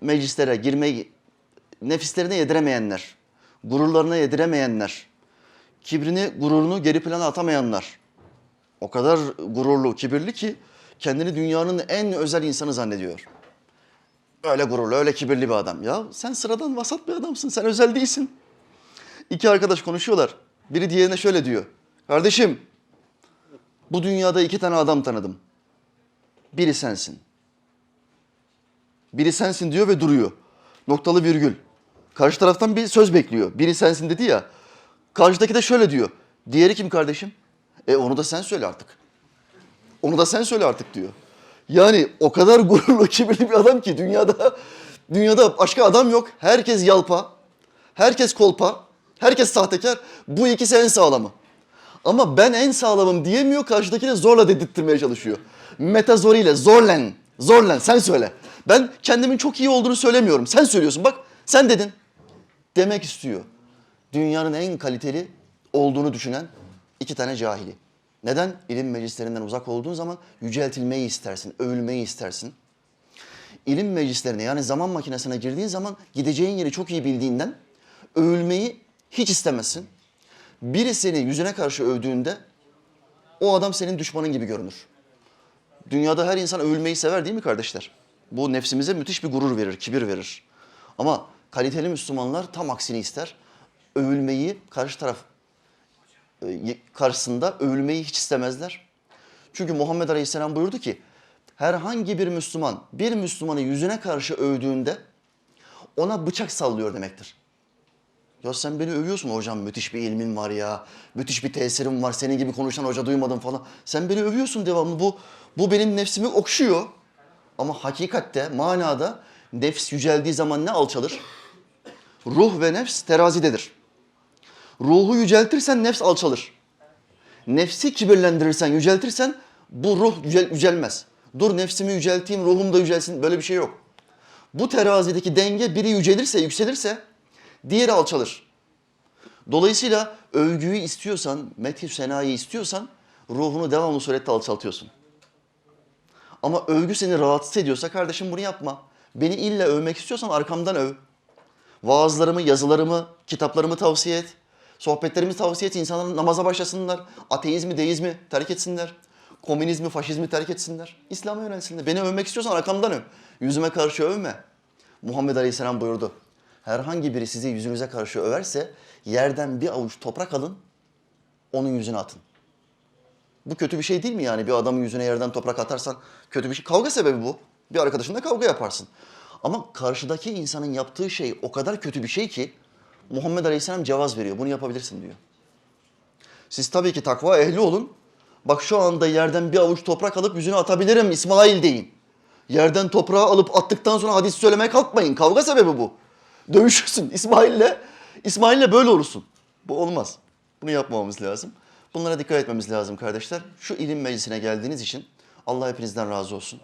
meclislere girmeyi nefislerine yediremeyenler, gururlarına yediremeyenler, kibrini, gururunu geri plana atamayanlar, o kadar gururlu, kibirli ki kendini dünyanın en özel insanı zannediyor. Öyle gururlu, öyle kibirli bir adam. Ya sen sıradan vasat bir adamsın, sen özel değilsin. İki arkadaş konuşuyorlar. Biri diğerine şöyle diyor. Kardeşim, bu dünyada iki tane adam tanıdım. Biri sensin. Biri sensin diyor ve duruyor. Noktalı virgül. Karşı taraftan bir söz bekliyor. Biri sensin dedi ya. Karşıdaki de şöyle diyor. Diğeri kim kardeşim? E onu da sen söyle artık. Onu da sen söyle artık diyor. Yani o kadar gururlu, kibirli bir adam ki dünyada dünyada başka adam yok. Herkes yalpa, herkes kolpa, herkes sahtekar. Bu ikisi en sağlamı. Ama ben en sağlamım diyemiyor, karşıdakine zorla dedirttirmeye çalışıyor. Metazoriyle, zorlen, zorlen sen söyle. Ben kendimin çok iyi olduğunu söylemiyorum. Sen söylüyorsun bak, sen dedin. Demek istiyor. Dünyanın en kaliteli olduğunu düşünen iki tane cahili. Neden? İlim meclislerinden uzak olduğun zaman yüceltilmeyi istersin, övülmeyi istersin. İlim meclislerine yani zaman makinesine girdiğin zaman gideceğin yeri çok iyi bildiğinden övülmeyi hiç istemezsin. Biri seni yüzüne karşı övdüğünde o adam senin düşmanın gibi görünür. Dünyada her insan övülmeyi sever değil mi kardeşler? Bu nefsimize müthiş bir gurur verir, kibir verir. Ama kaliteli Müslümanlar tam aksini ister. Övülmeyi karşı taraf e, karşısında övülmeyi hiç istemezler. Çünkü Muhammed Aleyhisselam buyurdu ki herhangi bir Müslüman bir Müslümanı yüzüne karşı övdüğünde ona bıçak sallıyor demektir. Ya sen beni övüyorsun hocam müthiş bir ilmin var ya. Müthiş bir tesirim var. Senin gibi konuşan hoca duymadım falan. Sen beni övüyorsun devamlı. Bu bu benim nefsimi okşuyor. Ama hakikatte, manada nefs yüceldiği zaman ne alçalır? Ruh ve nefs terazidedir. Ruhu yüceltirsen nefs alçalır. Nefsi kibirlendirirsen, yüceltirsen bu ruh yücel- yücelmez. Dur nefsimi yücelteyim, ruhum da yücelsin. Böyle bir şey yok. Bu terazideki denge biri yücelirse, yükselirse diğeri alçalır. Dolayısıyla övgüyü istiyorsan, methü senayı istiyorsan ruhunu devamlı surette alçaltıyorsun. Ama övgü seni rahatsız ediyorsa kardeşim bunu yapma. Beni illa övmek istiyorsan arkamdan öv. Vaazlarımı, yazılarımı, kitaplarımı tavsiye et. Sohbetlerimi tavsiye et. İnsanlar namaza başlasınlar. Ateizmi, deizmi terk etsinler. Komünizmi, faşizmi terk etsinler. İslam'a yönelsinler. Beni övmek istiyorsan arkamdan öv. Yüzüme karşı övme. Muhammed Aleyhisselam buyurdu. Herhangi biri sizi yüzünüze karşı överse yerden bir avuç toprak alın, onun yüzüne atın. Bu kötü bir şey değil mi yani? Bir adamın yüzüne yerden toprak atarsan kötü bir şey. Kavga sebebi bu. Bir arkadaşınla kavga yaparsın. Ama karşıdaki insanın yaptığı şey o kadar kötü bir şey ki Muhammed Aleyhisselam cevaz veriyor. Bunu yapabilirsin diyor. Siz tabii ki takva ehli olun. Bak şu anda yerden bir avuç toprak alıp yüzüne atabilirim İsmail deyin. Yerden toprağı alıp attıktan sonra hadis söylemeye kalkmayın. Kavga sebebi bu. Dövüşürsün İsmail'le. İsmail'le böyle olursun. Bu olmaz. Bunu yapmamamız lazım. Bunlara dikkat etmemiz lazım kardeşler. Şu ilim meclisine geldiğiniz için Allah hepinizden razı olsun.